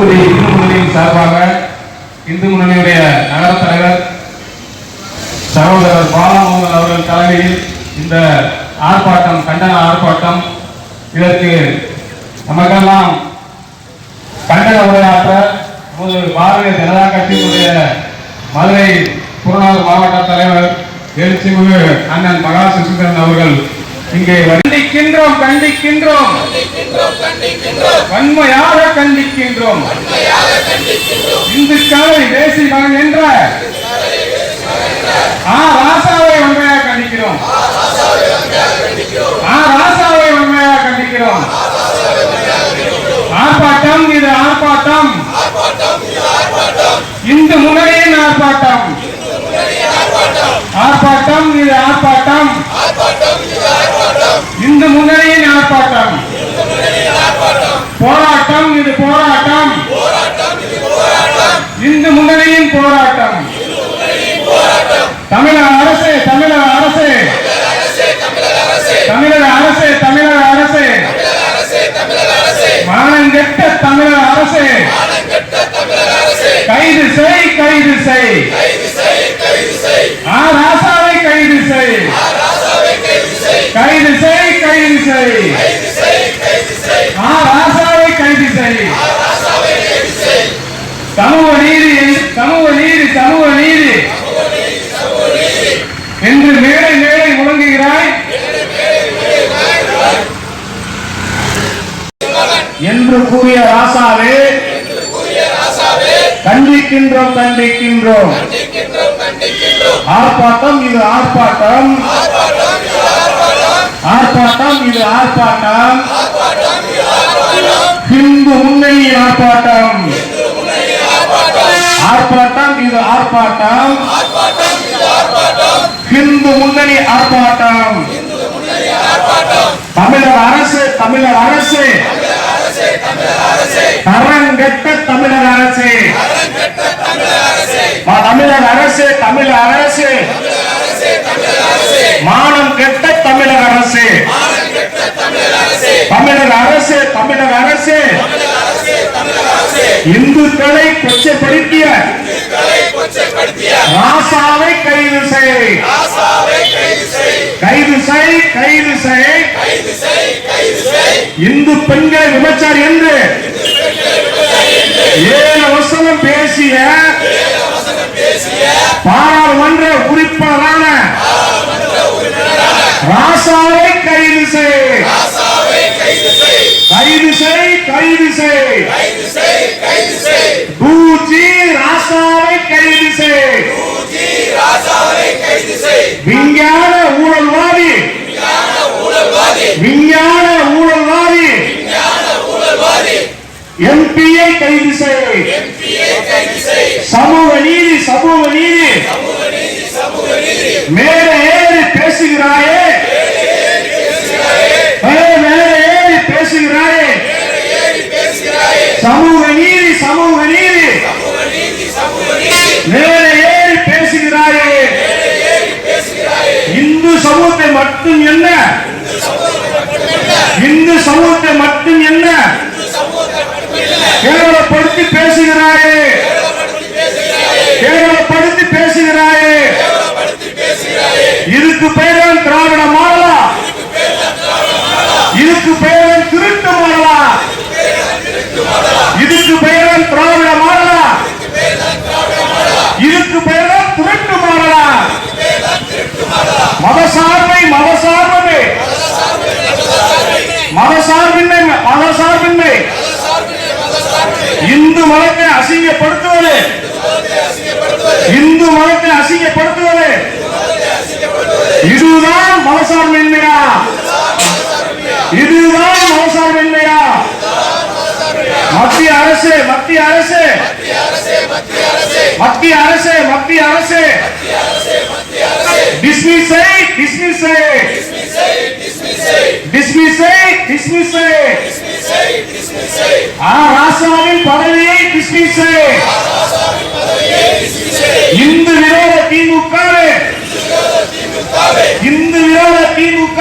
தூத்துக்குடி இந்து முன்னணியின் சார்பாக இந்து முன்னணியுடைய நகர தலைவர் சகோதரர் பாலமோகன் அவர்கள் தலைமையில் இந்த ஆர்ப்பாட்டம் கண்டன ஆர்ப்பாட்டம் இதற்கு நமக்கெல்லாம் கண்டன உரையாற்ற பாரதிய ஜனதா கட்சியினுடைய மதுரை புறநானூர் மாவட்ட தலைவர் எழுச்சி அண்ணன் மகா சுசீந்திரன் அவர்கள் இங்கே கண்டிக்கின்றோம் கண்டிக்கின்றோம். வன்மையாக கண்டிக்கின்றோம். இந்துக்களை தேசி மகன் என்ற ஆ ராசாவை வன்மையாக கண்டிக்கிறோம். ஆ ராசாவை வன்மையாக கண்டிக்கிறோம். ஆர்ப்பாட்டம் இது ஆர்ப்பாட்டம். இந்து முன்னணியின் ஆர்ப்பாட்டம். ஆர்ப்பாட்டம் இது ஆர்ப்பாட்டம். இந்து முன்னணியின் ஆர்ப்பாட்டம் போராட்டம் இது போராட்டம். இந்து முன்னணியின் போராட்டம். தமிழக அரசு தமிழக அரசு. தமிழக அரசு தமிழக அரசு. மானங்கெட்ட தமிழக அரசு. கைது செய் கைது செய். ஆ ராசாவை கைது செய். செய் ஆ ராசாவை கைது செய் சமூக நீதி சமூக நீதி சமூக நீதி என்று மேடை மேடை முழங்குகிறாய் என்று கூறிய ராசாவே கண்டிக்கின்றோம் கண்டிக்கின்றோம் ஆர்ப்பாட்டம் இது ஆர்ப்பாட்டம். ஆர்ப்பாட்டம் இது ஆர்ப்பாட்டம். ஹிந்து முன்னணி ஆர்ப்பாட்டம். ஆர்ப்பாட்டம் இது ஆர்ப்பாட்டம். ஹிந்து முன்னணி ஆர்ப்பாட்டம். தமிழக அரசு தமிழக அரசு. தரங்கெட்ட தமிழக அரசு. மா- தமிழக அரசு தமிழக அரசு. மானம் கெட்ட அரசு. தமிழக அரசு தமிழக அரசு. இந்துக்களை கொச்சப்படுத்திய. ராசாவை கைது செய். கைது செய் கைது செய். இந்து பெண்கள் விபச்சார் என்று. ஏழு வசனம் பேசிய. பாராளுமன்ற உறுப்பினரான ராசாவை கைது செய். கைது செய். கைது செய் பூஜி ராசாவை கைது செய். விஞ்ஞான ஊழல்வாதி. விஞ்ஞான ஊழல்வாதி. எம்பியை கைது செய். சமூக நீதி சமூக நீதி. மேலே ஏறி பேசுகிறாயே ஏ, மேலே ஏறி பேசுகிறாயே சமூக நீதி சமூக நீதி. மேலே ஏறி பேசுகிறாயே. இந்து சமூகத்தை மட்டும் என்ன? இந்து சமூகத்தை மட்டும் என்ன? கேவலப்படுத்தி பேசுகிறாயே. மத்திய அரசு மத்திய அரசு. டிஸ்மிஸ் டிஸ்மிஸ் டிஸ்மிஸ் டிஸ்மிஸ் ஆ ராசாவின் பதவியை டிஸ்மிஸ் இந்து விரோத திமுக இந்து விரோத திமுக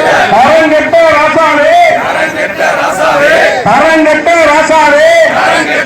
தரங்கெட்ட ராசாவே. தரங்கெட்ட ராசாவே. தமிழ்